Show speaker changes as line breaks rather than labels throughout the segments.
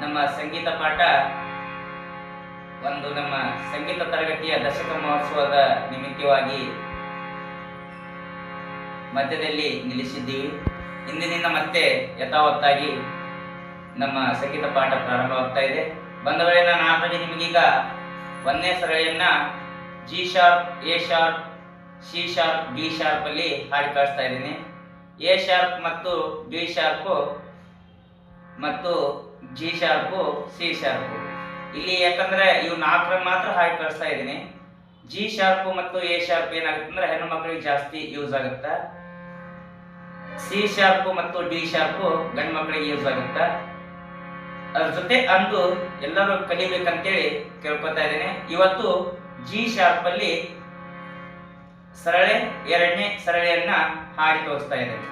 ನಮ್ಮ ಸಂಗೀತ ಪಾಠ ಒಂದು ನಮ್ಮ ಸಂಗೀತ ತರಗತಿಯ ದಶಕ ಮಹೋತ್ಸವದ ನಿಮಿತ್ತವಾಗಿ ಮಧ್ಯದಲ್ಲಿ ನಿಲ್ಲಿಸಿದ್ದೀವಿ. ಇಂದಿನಿಂದ ಮತ್ತೆ ಯಥಾವತ್ತಾಗಿ ನಮ್ಮ ಸಂಗೀತ ಪಾಠ ಪ್ರಾರಂಭವಾಗ್ತಾ ಇದೆ. ಬಂಧುಗಳೇ, ನಾನು ಆಲ್ರೆಡಿ ನಿಮಗೀಗ ಒಂದನೇ ಸರಳಿಯನ್ನ G sharp A sharp C sharp B sharp ಅಲ್ಲಿ ಹಾಡಿ ಕಳಿಸ್ತಾ ಇದ್ದೀನಿ. ಎ ಶಾರ್ಪ್ ಮತ್ತು ಬಿ ಶಾರ್ಪು ಮತ್ತು ಜಿ ಶಾರ್ಪು ಸಿ ಶಾರ್ಪು ಇಲ್ಲಿ ಯಾಕಂದ್ರೆ ಇವು ನಾಲ್ಕರ ಮಾತ್ರ ಹಾಗೆ ಕಳಿಸ್ತಾ ಇದ್ದೀನಿ. ಜಿ ಶಾರ್ಪು ಮತ್ತು ಎ ಶಾರ್ಪ್ ಏನಾಗುತ್ತೆ ಅಂದ್ರೆ ಹೆಣ್ಣು ಮಕ್ಕಳಿಗೆ ಜಾಸ್ತಿ ಯೂಸ್ ಆಗುತ್ತೆ. ಸಿ ಶಾರ್ಪು ಮತ್ತು ಡಿ ಶಾರ್ಪು ಗಂಡು ಮಕ್ಕಳಿಗೆ ಯೂಸ್ ಆಗುತ್ತೆ. ಅದ್ರ ಜೊತೆ ಅಂದು ಎಲ್ಲರೂ ಕಲಿಬೇಕಂತೇಳಿ ಕೇಳ್ಕೊತಾ ಇದ್ದೇನೆ. ಇವತ್ತು ಜಿ ಶಾರ್ಪ್ ಅಲ್ಲಿ ಸರಳೆ, ಎರಡನೇ ಸರಳೆಯನ್ನ ಹಾಡಿ ತೋರಿಸ್ತಾ ಇದ್ದೇನೆ.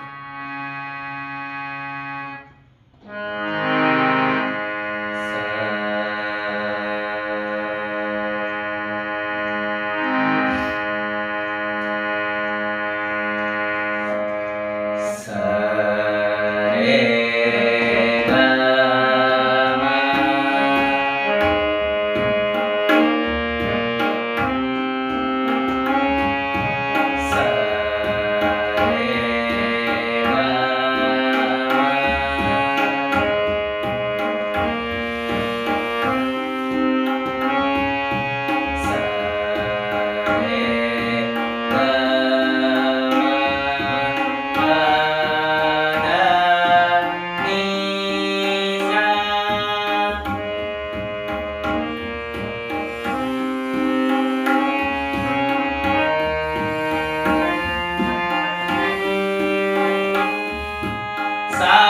さい。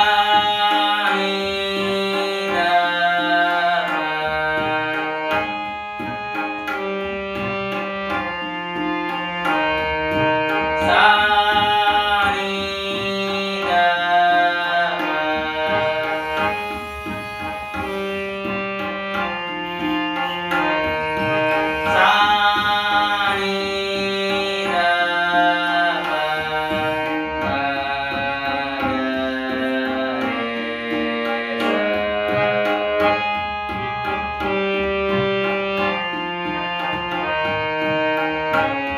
ಸ